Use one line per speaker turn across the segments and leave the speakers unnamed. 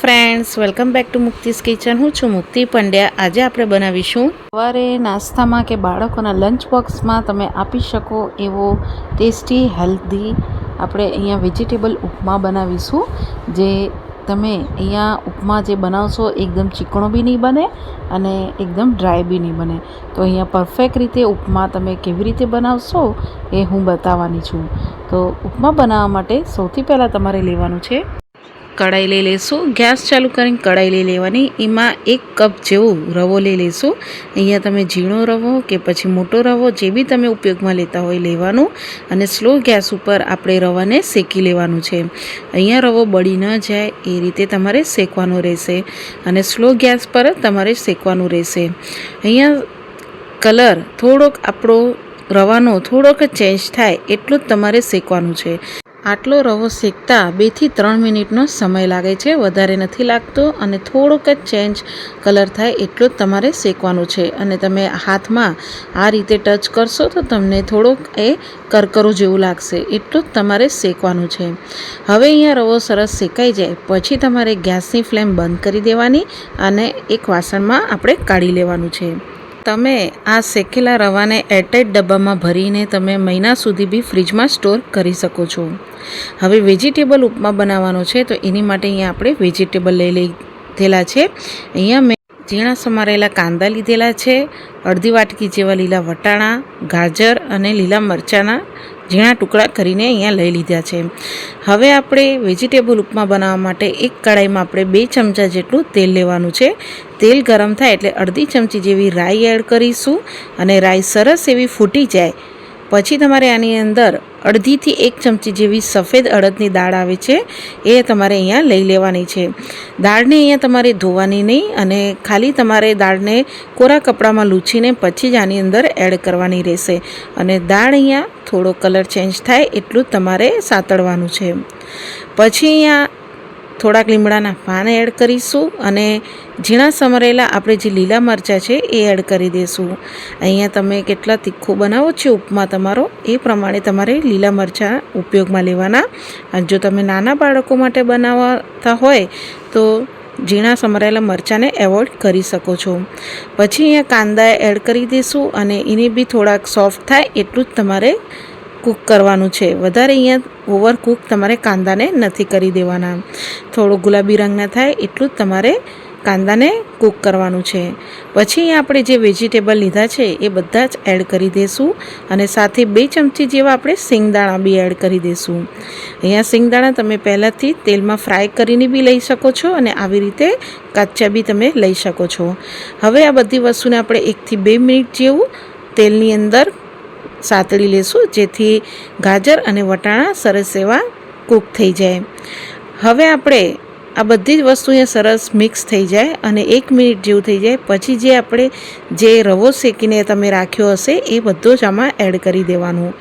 Friends welcome back to Mukti's kitchen હું છું મુક્તિ પંડ્યા. આજે આપણે બનાવીશું સવારે નાસ્તામાં કે બાળકોના લંચ બોક્સમાં તમે આપી શકો એવો ટેસ્ટી હેલ્ધી આપણે અહીંયા વેજીટેબલ ઉપમા બનાવીશું, જે તમે અહીંયા ઉપમા જે બનાવશો એકદમ ચીકણો બી નહીં બને અને એકદમ ડ્રાય બી નહીં બને. તો અહીંયા પરફેક્ટ રીતે ઉપમા તમે કેવી રીતે બનાવશો એ હું બતાવવાની છું. તો ઉપમા બનાવવા માટે સૌથી પહેલાં તમારે લેવાનું છે કઢાઈ લઈ લઈશું ગેસ ચાલુ કરીને કઢાઈ લઈ લેવાની. એમાં એક કપ જેવો રવો લઈ લઈશું અહીંયા તમે ઝીણો રવો કે પછી મોટો રવો જે બી તમે ઉપયોગમાં લેતા હોય લેવાનું. અને સ્લો ગેસ ઉપર આપણે રવાને શેકી લેવાનું છે. અહીંયા રવો બળી ન જાય. એ રીતે તમારે શેકવાનો રહેશે. અને સ્લો ગેસ પર તમારે શેકવાનું રહેશે. અહીંયા કલર થોડોક આપણો રવાનો થોડોક ચેન્જ થાય એટલું જ તમારે શેકવાનું છે. આટલો રવો શેકતા બેથી ત્રણ મિનિટનો સમય લાગે છે. વધારે નથી લાગતો અને થોડોક જ ચેન્જ કલર થાય એટલું જ તમારે શેકવાનું છે. અને તમે હાથમાં આ રીતે ટચ કરશો તો તમને થોડોક એ કરકરો જેવું લાગશે. એટલું જ તમારે શેકવાનું છે. હવે અહીંયા રવો સરસ શેકાઈ જાય. પછી તમારે ગેસની ફ્લેમ બંધ કરી દેવાની અને એક વાસણમાં આપણે કાઢી લેવાનું છે. તમે આ શેકેલા રવાને એરટાઈટ ડબ્બામાં ભરીને તમે મહિના સુધી બી ફ્રીજમાં સ્ટોર કરી શકો છો. હવે વેજીટેબલ ઉપમા બનાવવાનો છે, તો એની માટે અહીંયા આપણે વેજીટેબલ લઈ લીધેલા છે. અહીંયા મેં ઝીણા સમારેલા કાંદા લીધેલા છે, અડધી વાટકી જેવા લીલા વટાણા, ગાજર અને લીલા મરચાંના ઝીણા ટુકડા કરીને અહીંયા લઈ લીધા છે. હવે આપણે વેજીટેબલ ઉપમા બનાવવા માટે એક કડાઈમાં આપણે બે ચમચા જેટલું તેલ લેવાનું છે. તેલ ગરમ થાય એટલે અડધી ચમચી જેવી રાઈ એડ કરીશું અને રાઈ સરસ એવી ફૂટી જાય. પછી તમારે આની અંદર અડધીથી એક ચમચી જેવી સફેદ અડદની દાળ આવે છે, એ તમારે અહીંયા લઈ લેવાની છે. દાળને અહીંયા તમારે ધોવાની નહીં અને ખાલી તમારે દાળને કોરા કપડામાં લૂછીને પછી જ આની અંદર એડ કરવાની રહેશે. અને દાળ અહીંયા થોડો કલર ચેન્જ થાય એટલું તમારે સાતળવાનું છે. પછી અહીંયા થોડાક લીમડાના પાન એડ કરીશું અને ઝીણા સમરેલા આપણે જે લીલા મરચાં છે એ એડ કરી દઈશું અહીંયા તમે કેટલા તીખું બનાવો છો ઉપમા તમારો, એ પ્રમાણે તમારે લીલા મરચાં ઉપયોગમાં લેવાના. જો તમે નાના બાળકો માટે બનાવતા હોય, તો ઝીણા સમરેલા મરચાંને એવોઇડ કરી શકો છો. પછી અહીંયા કાંદા એડ કરી દઈશું અને એને બી થોડાક સોફ્ટ થાય એટલું જ તમારે કૂક કરવાનું છે. વધારે અહીંયા ઓવર કૂક તમારે કાંદાને નથી કરી દેવાના. થોડો ગુલાબી રંગના થાય એટલું જ તમારે કાંદાને કૂક કરવાનું છે. પછી અહીંયા આપણે જે વેજીટેબલ લીધા છે એ બધા જ એડ કરી દઈશું અને સાથે બે ચમચી જેવા આપણે સિંગદાણા બી એડ કરી દઈશું અહીંયા સિંગદાણા તમે પહેલાંથી તેલમાં ફ્રાય કરીને બી લઈ શકો છો અને આવી રીતે કાચા બી તમે લઈ શકો છો. હવે આ બધી વસ્તુને આપણે એકથી બે મિનિટ જેવું તેલની અંદર સાતળી લેશું, જેથી ગાજર અને વટાણા સરસ એવા કૂક થઈ જાય. હવે આપણે આ બધી જ વસ્તુ અહીંયા સરસ મિક્સ થઈ જાય અને એક મિનિટ જેવું થઈ જાય. પછી જે આપણે જે રવો શેકીને તમે રાખ્યો હશે, એ બધો જ આમાં એડ કરી દેવાનું.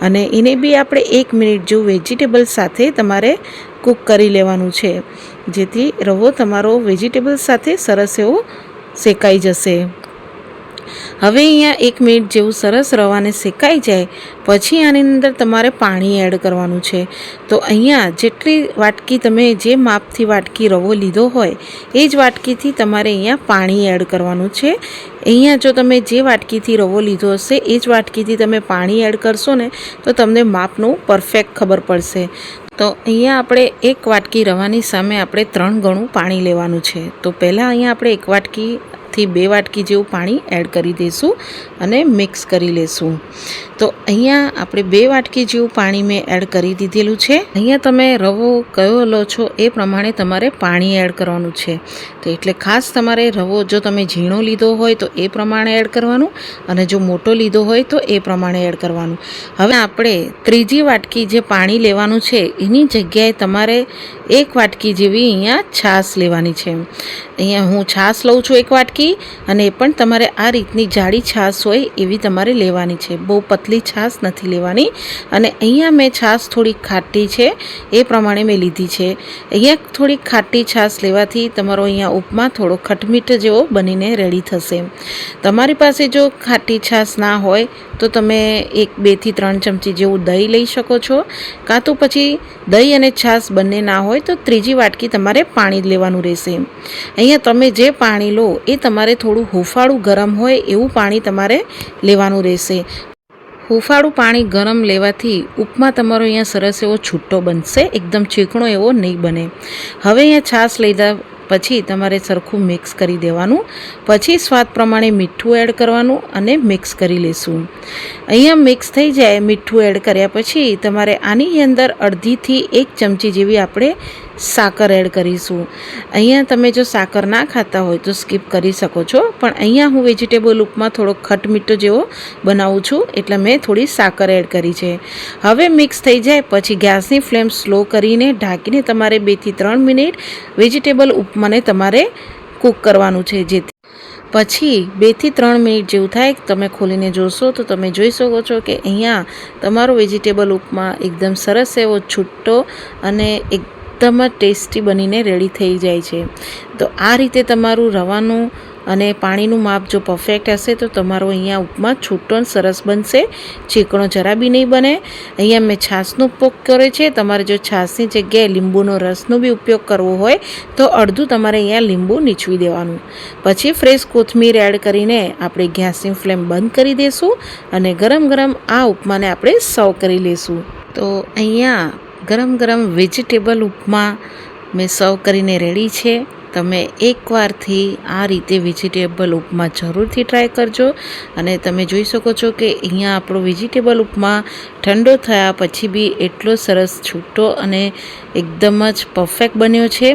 અને એને બી આપણે એક મિનિટ જેવું વેજીટેબલ સાથે તમારે કૂક કરી લેવાનું છે. જેથી રવો તમારો વેજીટેબલ સાથે સરસ એવો શેકાઈ જશે. હવે અહીંયા એક મિનિટ જેવું સરસ રવાને શેકાઈ જાય, પછી આની અંદર તમારે પાણી એડ કરવાનું છે. તો અહીંયા જેટલી વાટકી તમે જે માપથી વાટકી રવો લીધો હોય, એ જ વાટકીથી તમારે અહીંયા પાણી એડ કરવાનું છે. અહીંયા જો તમે જે વાટકીથી રવો લીધો હશે, એ જ વાટકીથી તમે પાણી એડ કરશો ને, તો તમને માપનું પરફેક્ટ ખબર પડશે. તો અહીંયા આપણે એક વાટકી રવાની સામે આપણે ત્રણ ગણું પાણી લેવાનું છે. તો પહેલાં અહીંયા આપણે એક વાટકી થી બે વાટકી જેવું પાણી એડ કરી દઈશું અને મિક્સ કરી લેશું. તો અહીંયા આપણે બે વાટકી જેવું પાણી મેં એડ કરી દીધેલું છે. અહીંયા તમે રવો કયો લો છો એ પ્રમાણે તમારે પાણી એડ કરવાનું છે. તો એટલે ખાસ તમારે રવો જો તમે ઝીણો લીધો હોય તો એ પ્રમાણે એડ કરવાનું અને જો મોટો લીધો હોય તો એ પ્રમાણે એડ કરવાનું. હવે આપણે ત્રીજી વાટકી જે પાણી લેવાનું છે એની જગ્યાએ તમારે એક વાટકી જેવી અહીંયા છાશ લેવાની છે. અહીંયા હું છાશ લઉં છું એક વાટકી અને એ પણ તમારે આ રીતની જાડી છાશ હોય એવી તમારે લેવાની છે. બહુ પતલી પતલી છાશ નથી લેવાની. અને અહીંયા મેં છાશ થોડી ખાટી છે, એ પ્રમાણે મેં લીધી છે. અહીંયા થોડી ખાટી છાશ લેવાથી તમારો અહીંયા ઉપમા થોડો ખટમીઠ જેવો બનીને રેડી થશે. તમારી પાસે જો ખાટી છાશ ના હોય, તો તમે એક બેથી ત્રણ ચમચી જેવું દહીં લઈ શકો છો. કાં તો પછી દહીં અને છાશ બંને ના હોય, તો ત્રીજી વાટકી તમારે પાણી લેવાનું રહેશે. અહીંયા તમે જે પાણી લો, એ તમારે થોડું હુંફાળું ગરમ હોય એવું પાણી તમારે લેવાનું રહેશે. હુંફાળું પાણી ગરમ લેવાથી ઉપમા તમારો અહીંયા સરસ એવો છૂટો બનશે. એકદમ ચીકણો એવો નહીં બને. હવે અહીંયા છાશ લીધા પછી તમારે સરખું મિક્સ કરી દેવાનું. પછી સ્વાદ પ્રમાણે મીઠું એડ કરવાનું અને મિક્સ કરી લેશું. અહીંયા મિક્સ થઈ જાય મીઠું એડ કર્યા પછી તમારે આની અંદર અડધીથી એક ચમચી જેવી આપણે સાકર એડ કરીશું. અહીંયા તમે જો સાકર ના ખાતા હોય તો સ્કીપ કરી શકો છો. પણ અહીંયા હું વેજીટેબલ ઉપમાં થોડો ખટમીઠો જેવો બનાવું છું, એટલે મેં થોડી સાકર એડ કરી છે. હવે મિક્સ થઈ જાય પછી ગેસની ફ્લેમ સ્લો કરીને ઢાંકીને તમારે બેથી ત્રણ મિનિટ વેજીટેબલ ઉપમાને તમારે કૂક કરવાનું છે જેથી. પછી બેથી ત્રણ મિનિટ જેવું થાય તમે ખોલીને જોશો તો તમે જોઈ શકો છો કે અહીંયા તમારો વેજીટેબલ ઉપમા એકદમ સરસ એવો છૂટો અને એકદમ જ ટેસ્ટી બનીને રેડી થઈ જાય છે. તો આ રીતે તમારું રવાનું અને પાણીનું માપ જો પરફેક્ટ હશે તો તમારો અહીંયા ઉપમા છૂટો સરસ બનશે. ચીકણો જરા બી નહીં બને. અહીંયા મેં છાશનો ઉપયોગ કર્યો છે. તમારે જો છાશની જગ્યાએ લીંબુનો રસનો બી ઉપયોગ કરવો હોય તો અડધું તમારે અહીંયા લીંબુ નીચવી દેવાનું. પછી ફ્રેશ કોથમીર એડ કરીને આપણે ગેસની ફ્લેમ બંધ કરી દઈશું અને ગરમ ગરમ આ ઉપમાને આપણે સર્વ કરી લઈશું તો અહીંયા ગરમ ગરમ વેજીટેબલ ઉપમા મેં સર્વ કરીને રેડી છે. તમે એકવારથી આ રીતે વેજીટેબલ ઉપમા જરૂરથી ટ્રાય કરજો અને તમે જોઈ શકો છો કે અહીંયા આપણો વેજીટેબલ ઉપમા ઠંડો થયા પછી બી એટલો સરસ છૂટો અને એકદમ જ પરફેક્ટ બન્યો છે.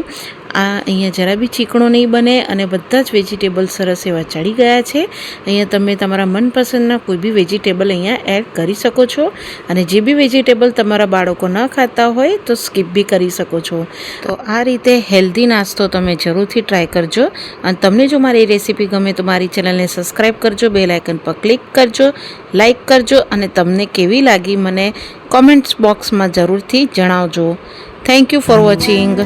આ અહીંયા જરા બી ચીકણો નહીં બને અને બધા જ વેજીટેબલ સરસ એવા ચડી ગયા છે. અહીંયા તમે તમારા મનપસંદના કોઈ બી વેજીટેબલ અહીંયા એડ કરી શકો છો અને જે બી વેજીટેબલ તમારા બાળકો ન ખાતા હોય તો સ્કીપ બી કરી શકો છો. તો આ રીતે હેલ્ધી નાસ્તો તમે જરૂરથી ટ્રાય કરજો અને તમને જો મારી રેસીપી ગમે તો મારી ચેનલને સબસ્ક્રાઈબ કરજો બે લાયકન પર ક્લિક કરજો લાઈક કરજો અને તમને કેવી લાગી મને કોમેન્ટ્સ બોક્સમાં જરૂરથી જણાવજો. Thank you for watching